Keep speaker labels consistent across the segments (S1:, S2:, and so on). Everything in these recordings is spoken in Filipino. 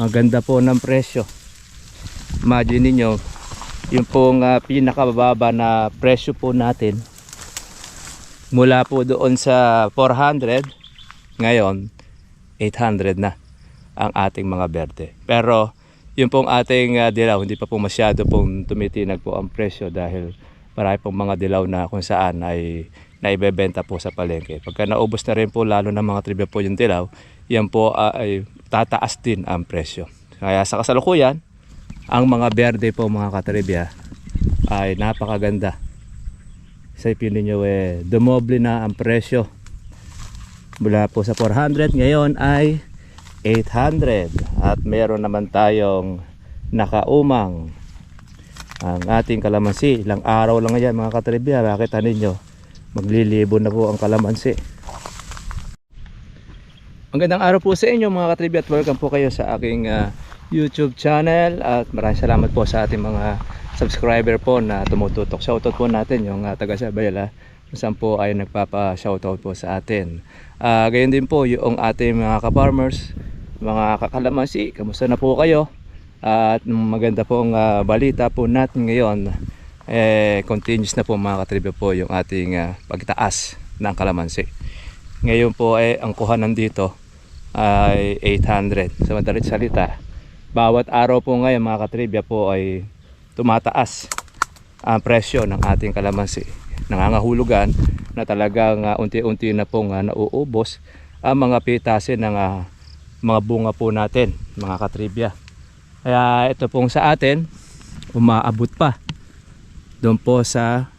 S1: Ang ganda po ng presyo. Imagine niyo yung pong uh, pinakababa na presyo po natin mula po doon sa 400 ngayon 800 na ang ating mga berde. Pero yung pong ating uh, dilaw hindi pa po masyado pong tumitinag po ang presyo dahil marami pong mga dilaw na kung saan ay naibebenta po sa palengke. Pagka naubos na rin po lalo ng mga tribya po yung dilaw, yan po uh, ay tataas din ang presyo. Kaya sa kasalukuyan, ang mga berde po mga katribya ay napakaganda. Sa ipinin nyo eh, dumoble na ang presyo. Mula po sa 400, ngayon ay 800. At meron naman tayong nakaumang ang ating kalamansi. Ilang araw lang yan mga katribya. Makita ninyo, maglilibo na po ang kalamansi. Magandang araw po sa inyo mga katribya at welcome po kayo sa aking ah, YouTube channel at maraming salamat po sa ating mga subscriber po na tumututok. Shoutout po natin yung uh, taga Sabayala kung saan po ay nagpapa-shoutout po sa atin. Ah, gayon din po yung ating mga ka-farmers, mga kakalamansi, kamusta na po kayo? At maganda pong ah, balita po natin ngayon eh, continuous na po mga katribya po yung ating ah, pagtaas ng kalamansi. Ngayon po ay ang kuhanan dito ay 800. Sa madalit salita, bawat araw po ngayon mga katribya po ay tumataas ang presyo ng ating kalamansi. Nangangahulugan na talagang ah, unti-unti na pong ah, nauubos ang mga pitasin ng ah, mga bunga po natin mga katribya. Kaya ito pong sa atin, umaabot pa doon po sa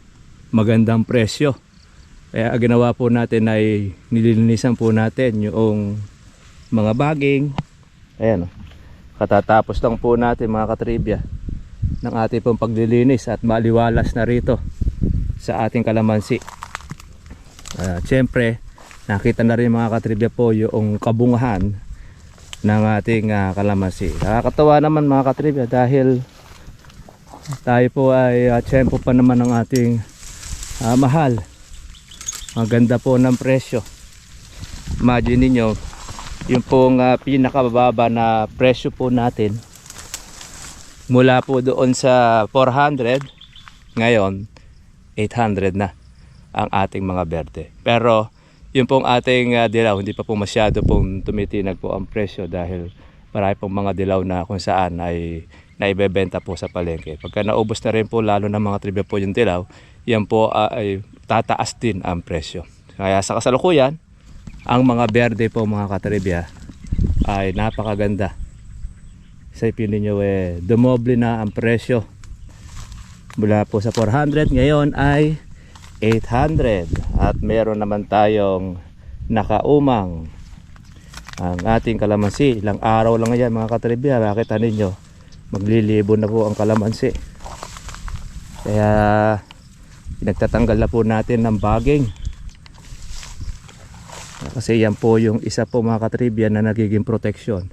S1: magandang presyo. Kaya ginawa po natin ay nililinisan po natin yung mga baging. Ayan o. Katatapos lang po natin mga katribya ng ating pong paglilinis at maliwalas na rito sa ating kalamansi. Uh, Siyempre, nakita na rin mga katribya po yung kabungahan ng ating ah, kalamansi. Nakakatawa naman mga katribya dahil tayo po ay uh, tiyempo pa naman ng ating ah, mahal. Ang ganda po ng presyo. Imagine niyo yung pong ah, pinakababa na presyo po natin mula po doon sa 400 ngayon 800 na ang ating mga berde. Pero yung pong ating ah, dilaw hindi pa po masyado pong tumitinag po ang presyo dahil marami pong mga dilaw na kung saan ay naibebenta po sa palengke. Pagka naubos na rin po lalo ng mga tribya po yung dilaw, yan po ah, ay tataas din ang presyo. Kaya sa kasalukuyan, ang mga berde po mga katribya ay napakaganda. Sa ipinin nyo eh, dumoble na ang presyo. Mula po sa 400, ngayon ay 800. At meron naman tayong nakaumang ang ating kalamansi. Ilang araw lang yan mga katribya. Makita ninyo, maglilibo na po ang kalamansi. Kaya pinagtatanggal na po natin ng baging. Kasi yan po yung isa po mga katribya na nagiging protection.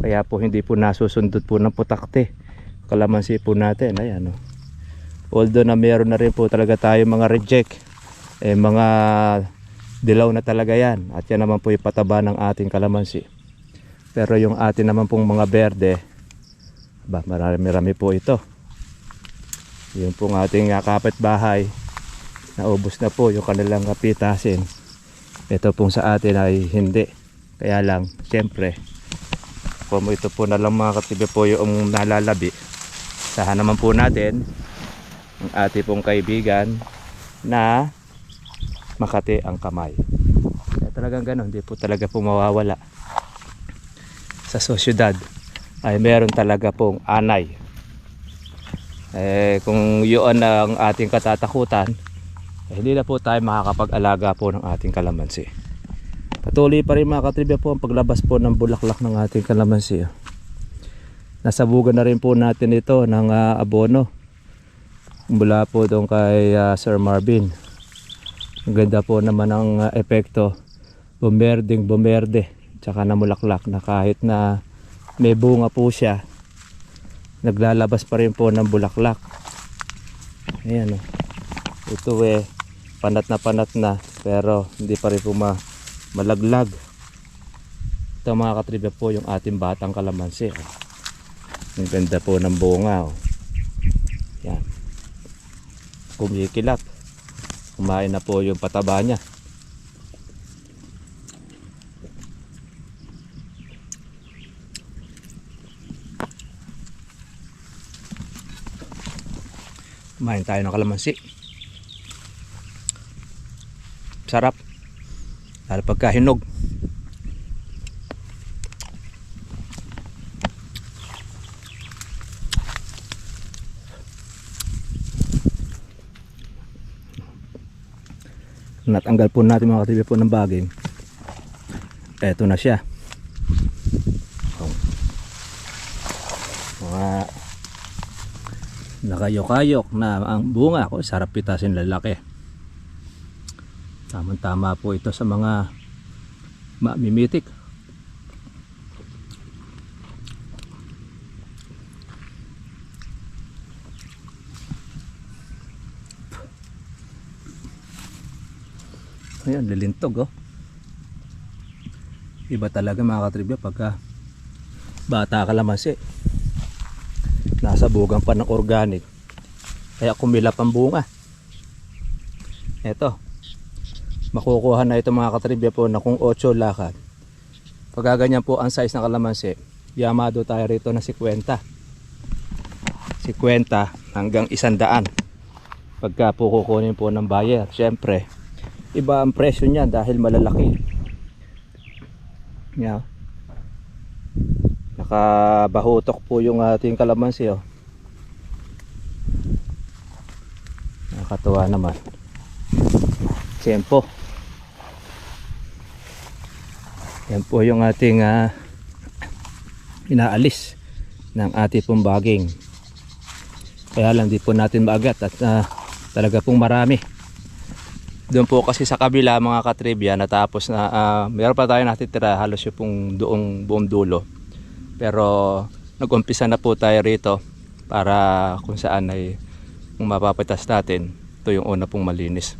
S1: Kaya po hindi po nasusundot po ng putakte. Kalamansi po natin. Ayan o. Although na meron na rin po talaga tayo mga reject. Eh mga dilaw na talaga yan. At yan naman po yung pataba ng ating kalamansi. Pero yung atin naman pong mga berde. Ba, marami-rami po ito. Yung pong ating uh, kapitbahay. Naubos na po yung kanilang kapitasin. Ito pong sa atin ay hindi. Kaya lang, siyempre, kung ito po na lang mga katibi po yung nalalabi. Sahan naman po natin ang ating pong kaibigan na makati ang kamay. Kaya talagang ganun, hindi po talaga po mawawala. Sa sosyudad ay meron talaga pong anay. Eh, kung yun ang ating katatakutan, eh, hindi na po tayo makakapag-alaga po ng ating kalamansi. Patuloy pa rin mga katribya po ang paglabas po ng bulaklak ng ating kalamansi. Nasabugan na rin po natin ito ng ah, abono. Mula po doon kay ah, Sir Marvin. Ang ganda po naman ang ah, epekto. Bumerding bumerde. Tsaka namulaklak na kahit na may bunga po siya. Naglalabas pa rin po ng bulaklak. Ayan oh. Ito eh panat na panat na pero hindi pa rin po ma malaglag ito mga katribya po yung ating batang kalamansi. oh. Ang ganda po ng bunga. Oh. Yan. Kumikilap. Kumain na po yung pataba niya. Kumain tayo ng kalamansi. Sarap. Lalo pagka hinog. natanggal po natin mga katibi po ng baging eto na siya mga nakayok-ayok na ang bunga ko sarap pitasin lalaki tamang tama po ito sa mga mamimitik Ayan, lilintog oh. Iba talaga mga katribya pagka bata ka lamansi. Nasa bugang pa ng organic. Kaya kumilap ang bunga. Eto. Makukuha na ito mga katribya po na kung 8 lakad. Pagka ganyan po ang size ng kalamansi, yamado tayo rito na 50. 50 hanggang 100. Pagka po kukunin po ng buyer, syempre, iba ang presyo niya dahil malalaki. Yeah. Nakabahutok po yung ating kalamansi oh. Nakakatuwa naman. Tiyempo. Yan po yung ating ah, inaalis ng ating pong baging. Kaya lang di po natin maagat at ah, talaga pong marami. Doon po kasi sa kabila mga katribya natapos na ah, meron pa tayo natitira halos yung pong doong buong dulo. Pero nag-umpisa na po tayo rito para kung saan ay kung mapapitas natin ito yung una pong malinis.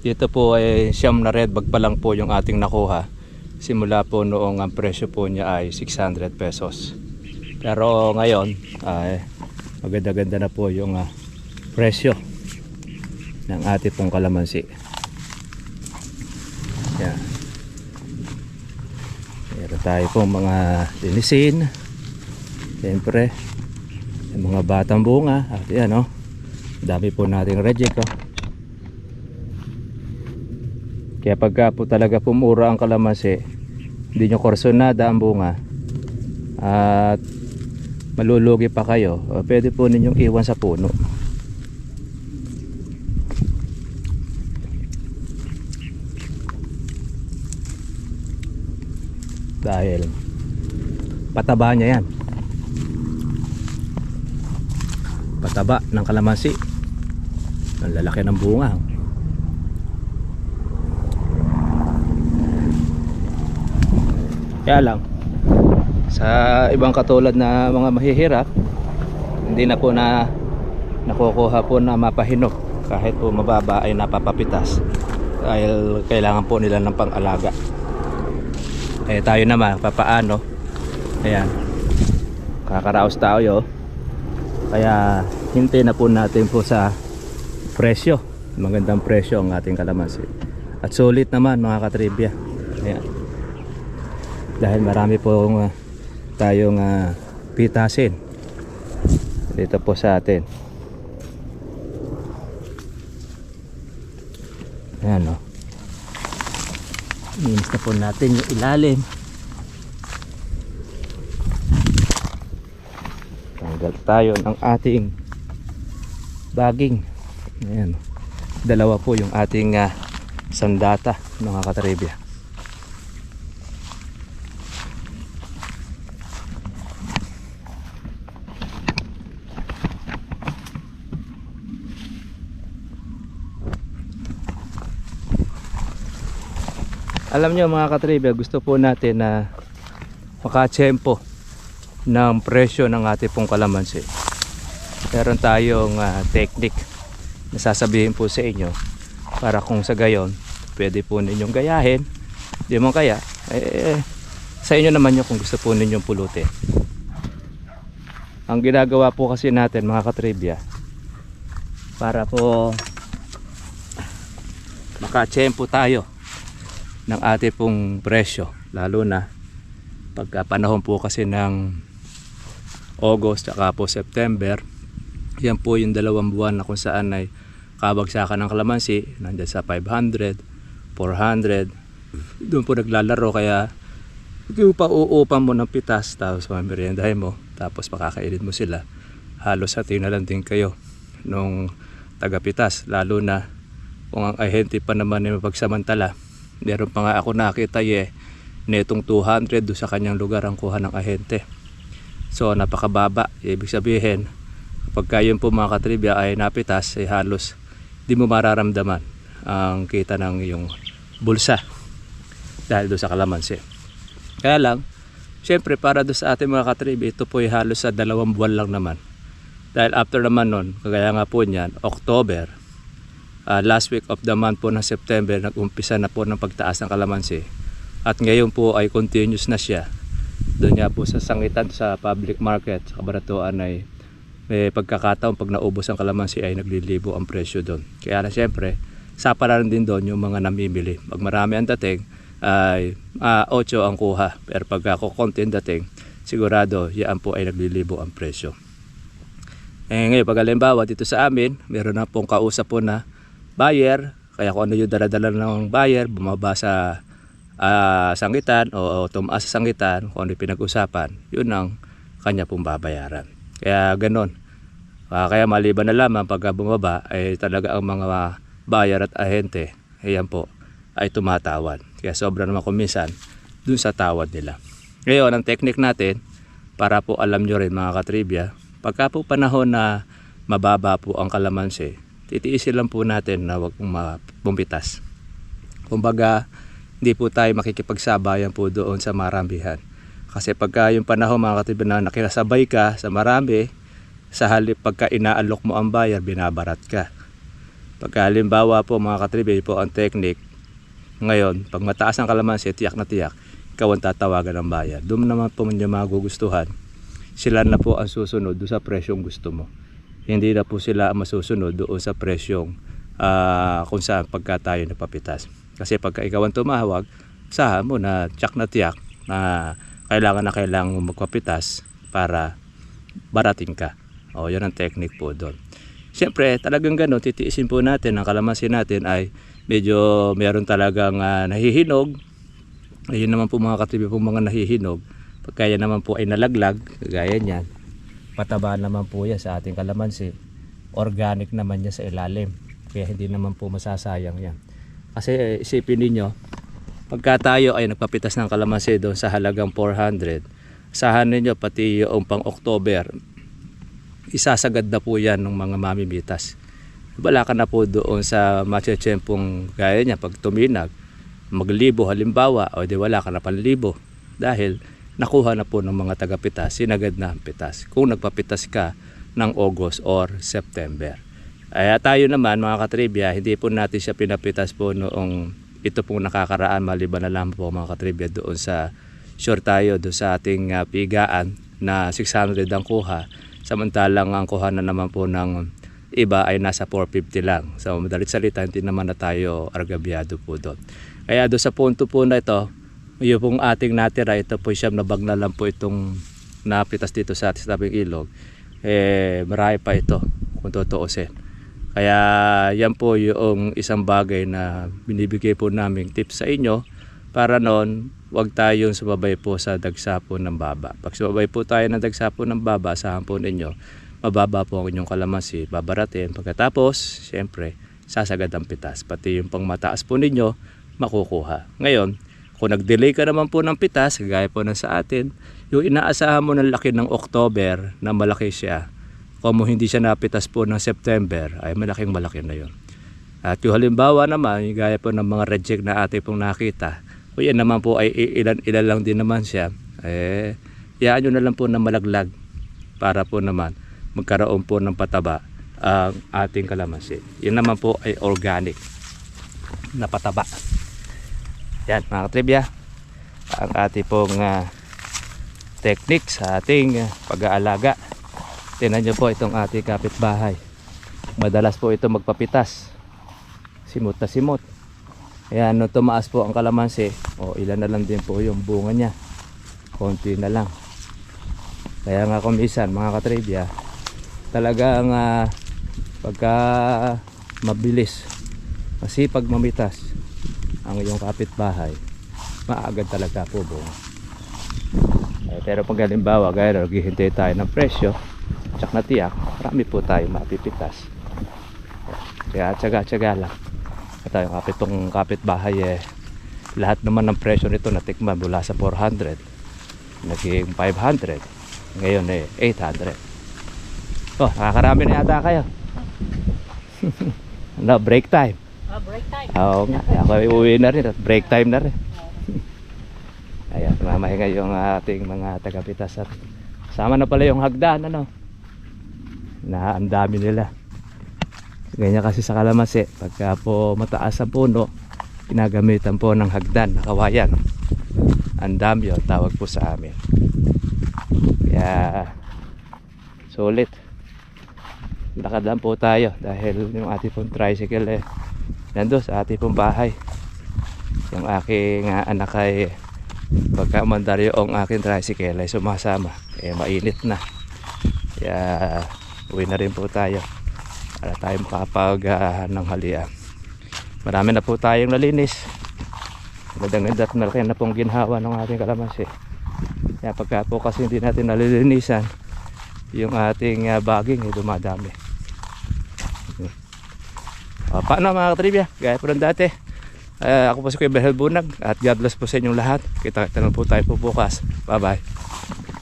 S1: Dito po ay siyam na red bag pa lang po yung ating nakuha. Simula po noong ang presyo po niya ay 600 pesos. Pero ngayon ay maganda-ganda na po yung ah, presyo ng ating pong kalamansi. Yan. Meron tayo pong mga linisin. Siyempre, yung mga batang bunga. At yan, oh. Dami po nating reject, oh. Kaya pagka po talaga pumura ang kalamansi, hindi nyo korsonada ang bunga, at malulugi pa kayo, pwede po ninyong iwan sa puno. dahil pataba niya yan. Pataba ng kalamansi. Ang lalaki ng bunga kaya lang sa ibang katulad na mga mahihirap hindi na po na nakukuha po na mapahinog kahit po mababa ay napapapitas dahil kailangan po nila ng pang-alaga. Eh tayo naman papaano? Ayan. Kakaraos tayo. Kaya hintay na po natin po sa presyo. Magandang presyo ang ating kalamansi. At sulit naman mga katribya. Ayan dahil marami po uh, tayong uh, pitasin dito po sa atin ayan o Linis na po natin yung ilalim. Tanggal tayo ng ating baging. Ayan. Dalawa po yung ating ah, sandata mga katribya. Alam nyo mga katribya gusto po natin na makatsempo ng presyo ng ating pong kalamansi meron tayong ah, technique na sasabihin po sa inyo para kung sa gayon pwede po ninyong gayahin di mo kaya eh, Sa inyo naman yun kung gusto po ninyong pulutin. Ang ginagawa po kasi natin mga katribya para po makachempo tayo ng ating pong presyo lalo na pagka panahon po kasi ng August at po September yan po yung dalawang buwan na kung saan ay kabagsakan ng kalamansi nandyan sa 500 400 doon po naglalaro kaya yung pa uupan mo ng pitas tapos mameriendahin mo tapos pakakainin mo sila. Halos hati na lang din kayo nung tagapitas lalo na kung ang ahente pa naman ay mapagsamantala meron pa nga ako nakita eh netong 200 do sa kanyang lugar ang kuha ng ahente. So napakababa. Ibig sabihin kapag yun po mga katribya ay napitas ay halos di mo mararamdaman ang kita ng iyong bulsa dahil do sa kalamansi. Kaya lang syempre para do sa ating mga katribya ito po ay halos sa dalawang buwan lang naman. Dahil after naman nun kagaya nga po niyan October uh, last week of the month po ng September nag-umpisa na po ng pagtaas ng kalamansi. At ngayon po ay continuous na siya. Doon nga po sa sangitan sa public market sa kabaratuan ay may pagkakataon pag naubos ang kalamansi ay naglilibo ang presyo doon. Kaya na siyempre sapara rin din doon yung mga namimili. Pag marami ang dating ay uh, 8 ang kuha. Pero pag ako konti ang dating sigurado yan po ay naglilibo ang presyo. Eh ngayon pag halimbawa dito sa amin meron na pong kausap po na buyer kaya kung ano yung daladala ng buyer bumaba sa ah, sangitan o, tumaas sa sangitan kung ano yung pinag-usapan yun ang kanya pong babayaran. Kaya ganon Ah, kaya maliban na lamang pagka bumaba ay talaga ang mga buyer at ahente ayan po ay tumatawad. Kaya sobra naman kuminsan dun sa tawad nila. Ngayon ang technique natin para po alam nyo rin mga katribya pagka po panahon na mababa po ang kalamansi titiisin lang po natin na wag pong mapumpitas kumbaga hindi po tayo makikipagsabayan po doon sa marambihan. Kasi pagka yung panahon mga katribya na nakisabay ka sa marami sa halip pagka inaalok mo ang bayar binabarat ka. Pagka halimbawa po mga katribya po ang technique. Ngayon pag mataas ang kalamansi tiyak na tiyak ikaw ang tatawagan ng bayar. Doon naman po yung magugustuhan. Sila na po ang susunod doon sa presyong gusto mo hindi na po sila masusunod doon sa presyong ah, kung saan pagka tayo napapitas kasi pagka ikaw ang tumawag saha mo na tiyak na tiyak na kailangan na kailangan mo magpapitas para barating ka o yun ang technique po doon Siyempre, talagang gano'n, titiisin po natin, ang kalamansi natin ay medyo meron talagang ah, nahihinog. Ayun naman po mga katibi po mga nahihinog. Pagkaya naman po ay nalaglag, kagaya niyan. Pataba naman po yan sa ating kalamansi. Organic naman yan sa ilalim. Kaya hindi naman po masasayang yan. Kasi eh, isipin ninyo, pagka tayo ay nagpapitas ng kalamansi doon sa halagang 400, sahan ninyo pati yung pang October, isasagad na po yan ng mga mamimitas. Wala ka na po doon sa matsetsempong gaya niya pag tuminag, maglibo halimbawa, o di wala ka na panlibo dahil nakuha na po ng mga tagapitas, sinagad na ang pitas. Kung nagpapitas ka ng August or September. Kaya tayo naman mga katribya, hindi po natin siya pinapitas po noong ito pong nakakaraan maliban na lang po mga katribya doon sa sure tayo doon sa ating ah, pigaan na 600 ang kuha samantalang ang kuha na naman po ng iba ay nasa 450 lang so madalit salita hindi naman na tayo argabyado po doon kaya doon sa punto po na ito yung pong ating natira ito po siyam na bag na lang po itong napitas dito sa ating tabing ilog eh marami pa ito kung tutuusin kaya yan po yung isang bagay na binibigay po namin tips sa inyo para noon wag tayong sumabay po sa dagsa po ng baba. Pag sumabay po tayo ng dagsa po ng baba, asahan po ninyo, mababa po ang inyong kalamansi, babaratin. Pagkatapos, siyempre, sasagad ang pitas. Pati yung pang mataas po ninyo, makukuha. Ngayon, kung nag-delay ka naman po ng pitas, kagaya po ng sa atin, yung inaasahan mo ng laki ng October na malaki siya, kung hindi siya napitas po ng September, ay malaking malaki na yon. At yung halimbawa naman, yung gaya po ng mga reject na ating pong nakita, o yan naman po ay ilan, ilan lang din naman siya, eh, iyaan nyo na lang po na malaglag para po naman magkaroon po ng pataba ang ating kalamansi. Yan naman po ay organic na pataba. Yan mga katribya. ang ating pong ah, technique sa ating ah, pag-aalaga. Tingnan nyo po itong ating kapitbahay. Madalas po ito magpapitas. Simot na simot. Kaya nung tumaas po ang kalamansi, o ilan na lang din po yung bunga niya. Konti na lang. Kaya nga kumisan mga katribya, talagang ah, pagka mabilis, masipag mamitas ang iyong kapitbahay, maagad talaga po bunga. Eh, pero pag halimbawa, gaya naghihintay tayo ng presyo, tsak na tiyak, marami po tayo mapipitas. Kaya tsaga-tsaga lang. At tayong kapitong kapitbahay eh, lahat naman ng presyo nito natikman mula sa 400, naging 500, ngayon eh 800. Oh, nakakarami na yata kayo. no, break time.
S2: Ah, break time.
S1: Oo nga, ako ay uwi na rin at break time na rin. Ayan, mamahinga yung ating mga tagapitas at sama na pala yung hagdan, ano? Na ang dami nila. Ganyan kasi sa kalamansi, pagka po mataas ang puno, ginagamitan po ng hagdan na kawayan. Ang dami yun, tawag po sa amin. Kaya, sulit. Lakad lang po tayo dahil yung ating pong tricycle eh, nandun sa ating pong bahay. Yung aking ah, anak ay pagka umandar yung aking tricycle ay sumasama. Eh mainit na. Kaya uwi na rin po tayo para tayo makapag uh, ng halian. Marami na po tayong nalinis. Magandang ganda at malaki na pong ginhawa ng ating kalamansi. Kaya pagka po kasi hindi natin nalilinisan, yung ating uh, baging ay dumadami. Uh, paano mga katribya? Gaya po ng dati. Ah, ako po si Kuya Behel Bunag at God bless po sa inyong lahat. Kita-kita po tayo po bukas. Bye bye.